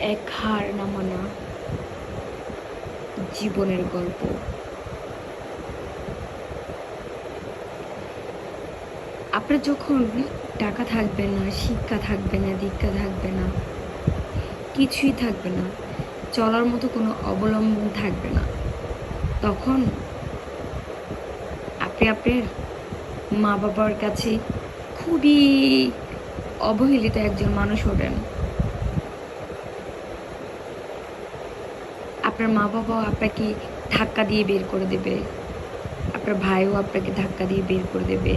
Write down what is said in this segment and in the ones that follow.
এক হার নামানা জীবনের গল্প। আপনার যখন টাকা থাকবে না, শিক্ষা থাকবে না, দীক্ষা থাকবে না, কিছুই থাকবে না, চলার মতো কোনো অবলম্বন থাকবে না, তখন আপনি আপনার মা বাবার কাছে খুবই অবহেলিত একজন মানুষ হবেন। আপনার মা বাবাও আপনাকে ধাক্কা দিয়ে বের করে দেবে। আপনার ভাইও আপনাকে ধাক্কা দিয়ে বের করে দেবে।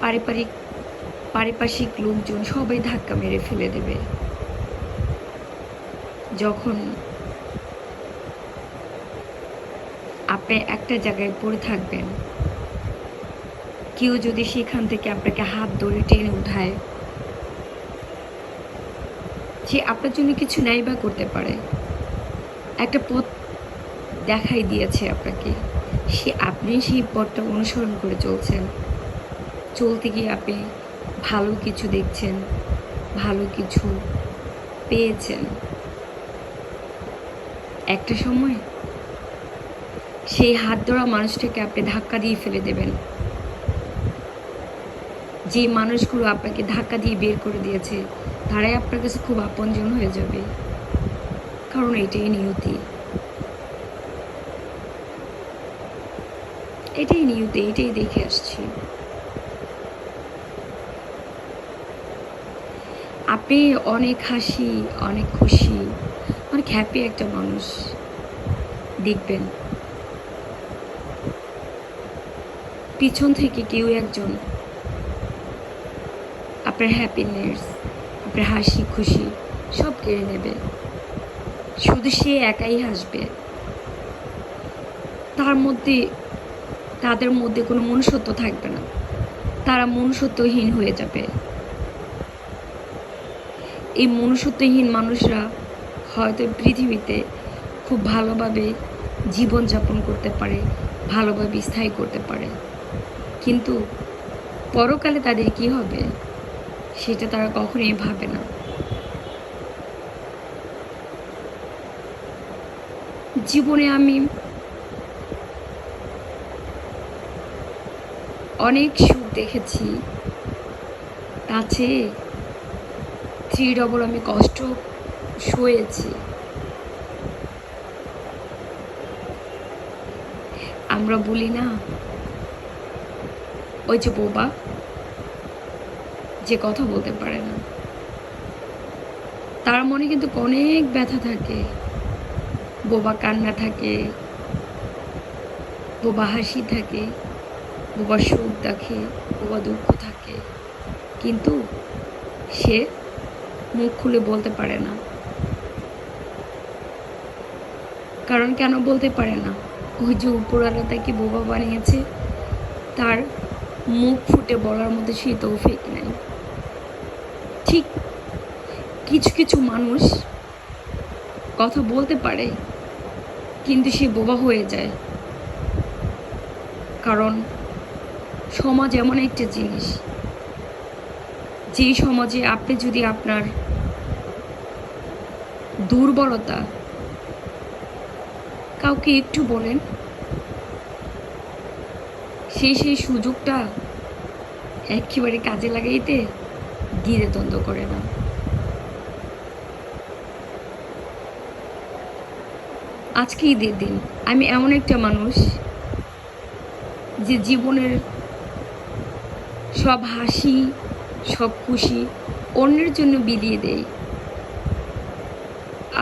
পারিবারিক, পারিপার্শ্বিক লোকজন সবাই ধাক্কা মেরে ফেলে দেবে। যখন আপনি একটা জায়গায় পড়ে থাকবেন, কেউ যদি সেখান থেকে আপনাকে হাত ধরে টেনে উঠায়, সে আপনার জন্য কিছু নাই বা করতে পারে। একটা পথ দেখাই দিয়েছে আপনাকে। সে আপনি সেই পথটা অনুসরণ করে চলছেন। চলতে গিয়ে আপনি ভালো কিছু দেখছেন, ভালো কিছু পেয়েছেন। একটা সময় সেই হাত ধরা মানুষটাকে আপনি ধাক্কা দিয়ে ফেলে দেবেন। যে মানুষগুলো আপনাকে ধাক্কা দিয়ে বের করে দিয়েছে, তারাই আপনার কাছে খুব আপনজন হয়ে যাবে। কারণ এটাই নিয়তি। এটাই নিয়তি, এটাই দেখে আসছি। আপনি অনেক হাসি, অনেক খুশি, অনেক হ্যাপি একটা মানুষ। দেখবেন। পিছন থেকে কেউ একজন আপনার হ্যাপিনেস আপনার হাসি, খুশি সব কেড়ে নেবে। শুধু সে একাই হাসবে। তার মধ্যে, তাদের মধ্যে কোনো মনুষ্যত্ব থাকবে না। তারা মনুষ্যত্বহীন হয়ে যাবে। এই মনুষ্যত্বহীন মানুষরা হয়তো পৃথিবীতে খুব ভালোভাবে জীবনযাপন করতে পারে, ভালোভাবে স্থায়ী করতে পারে। কিন্তু পরকালে তাদের কি হবে? সেটা তারা কখনোই ভাবে না। জীবনে আমি অনেক সুখ দেখেছি। কাছে থ্রি ডবল আমি কষ্ট শুয়েছি আমরা বলি না, ওই যে বোবা, যে কথা বলতে পারে না। তার মনে কিন্তু অনেক ব্যথা থাকে। বোবা কান্না থাকে, বোবা হাসি থাকে, বোবা সুখ দেখে, বোবা দুঃখ থাকে। কিন্তু সে মুখ খুলে বলতে পারে না। কারণ কেন বলতে পারে না? ওই যে উপরওয়ালা তাকে বোবা বানিয়েছে, তার মুখ ফুটে বলার মধ্যে সেই তৌফিক নেই। ঠিক কিছু কিছু মানুষ কথা বলতে পারে কিন্তু সে বোবা হয়ে যায়। কারণ সমাজ এমন একটা জিনিস। যে সমাজে আপনি যদি আপনার দুর্বলতা কাউকে একটু বলেন সেই সেই সুযোগটা একেবারে কাজে লাগাইতে দ্বিধে দ্বন্দ্ব করে না। আজকে ঈদের দিন। আমি এমন একটা মানুষ যে জীবনের সব হাসি, সব খুশি অন্যের জন্য বিলিয়ে দেই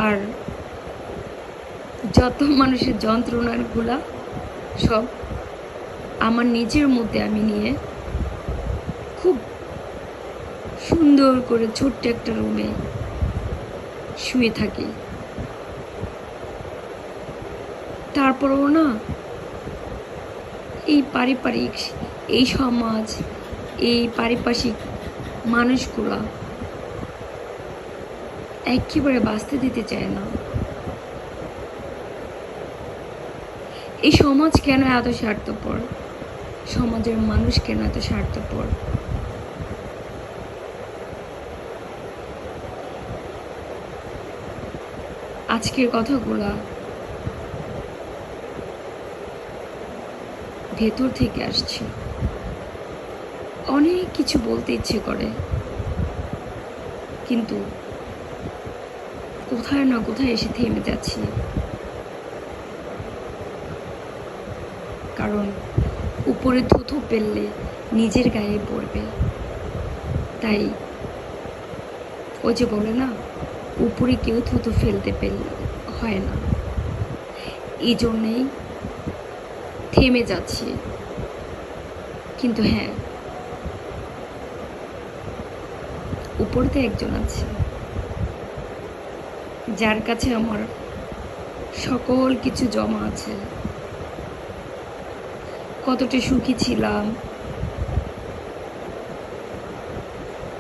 আর যত মানুষের যন্ত্রণাগুলা সব আমার নিজের মধ্যে আমি নিয়ে খুব সুন্দর করে ছোট্ট একটা রুমে শুয়ে থাকি। তারপরেও না এই পারিবারিক, এই সমাজ, এই পারিপার্শ্বিক মানুষগুলা একেবারে বাঁচতে দিতে চায় না। এই সমাজ কেন এত স্বার্থপর? সমাজের মানুষ কেন এত স্বার্থপর? আজকের কথাগুলা ভেতর থেকে আসছে। অনেক কিছু বলতে ইচ্ছে করে। কিন্তু কোথায় না কোথায় এসে থেমে যাচ্ছি। কারণ উপরে থুথু পেললে নিজের গায়ে পড়বে। তাই ওই যে বলে না, উপরে কেউ থুতু ফেলতে পেল হয় না। এই জন্যেই থেমে যাচ্ছি। কিন্তু হ্যাঁ উপরতে একজন আছে। যার কাছে আমার সকল কিছু জমা আছে। কতটা সুখী ছিলাম।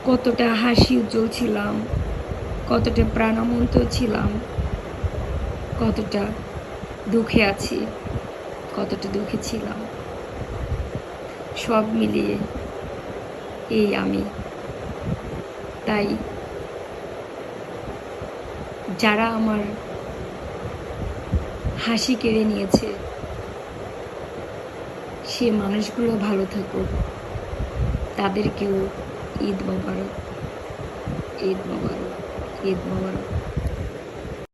কতটা হাসি উজ্জ্বল ছিলাম। কতটা প্রাণবন্ত ছিলাম। কতটা দুঃখে আছি। কতটা দুঃখে ছিলাম। সব মিলিয়ে এই আমি। তাই যারা আমার হাসি কেড়ে নিয়েছে, সে মানুষগুলো ভালো থাকুক। তাদেরকেও ঈদ মোবারক ঈদ মোবারক ঈদ মোবারক।